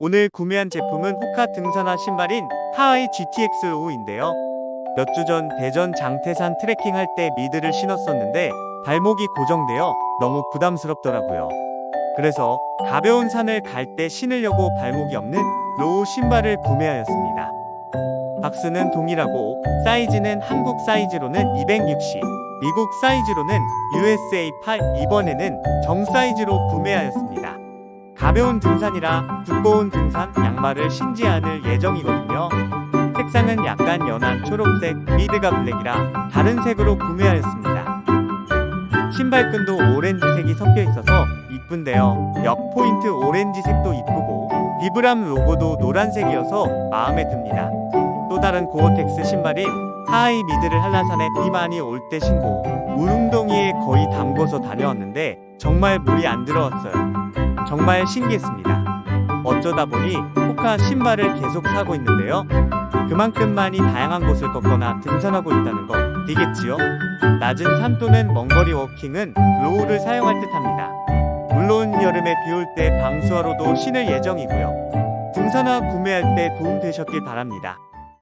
오늘 구매한 제품은 호카 등산화 신발인 하하이 GTX5인데요. 몇 주 전 대전 장태산 트레킹할 때 미드를 신었었는데 발목이 고정되어 너무 부담스럽더라고요. 그래서 가벼운 산을 갈 때 신으려고 발목이 없는 로우 신발을 구매하였습니다. 박스는 동일하고 사이즈는 한국 사이즈로는 260, 미국 사이즈로는 USA 8, 이번에는 정 사이즈로 구매하였습니다. 가벼운 등산이라 두꺼운 등산 양말을 신지 않을 예정이거든요. 색상은 약간 연한 초록색, 미드가 블랙이라 다른 색으로 구매하였습니다. 신발끈도 오렌지색이 섞여 있어서 이쁜데요. 역 포인트 오렌지색도 이쁘고 비브람 로고도 노란색이어서 마음에 듭니다. 또 다른 고어텍스 신발인 하하이 미드를 한라산에 비 많이 올 때 신고 울릉동이에 거의 담궈서 다녀왔는데 정말 물이 안 들어왔어요. 정말 신기했습니다. 어쩌다 보니 호카 신발을 계속 사고 있는데요. 그만큼 많이 다양한 곳을 걷거나 등산하고 있다는 거 되겠지요? 낮은 산 또는 먼거리 워킹은 로우를 사용할 듯 합니다. 물론 여름에 비 올 때 방수화로도 신을 예정이고요. 등산화 구매할 때 도움 되셨길 바랍니다.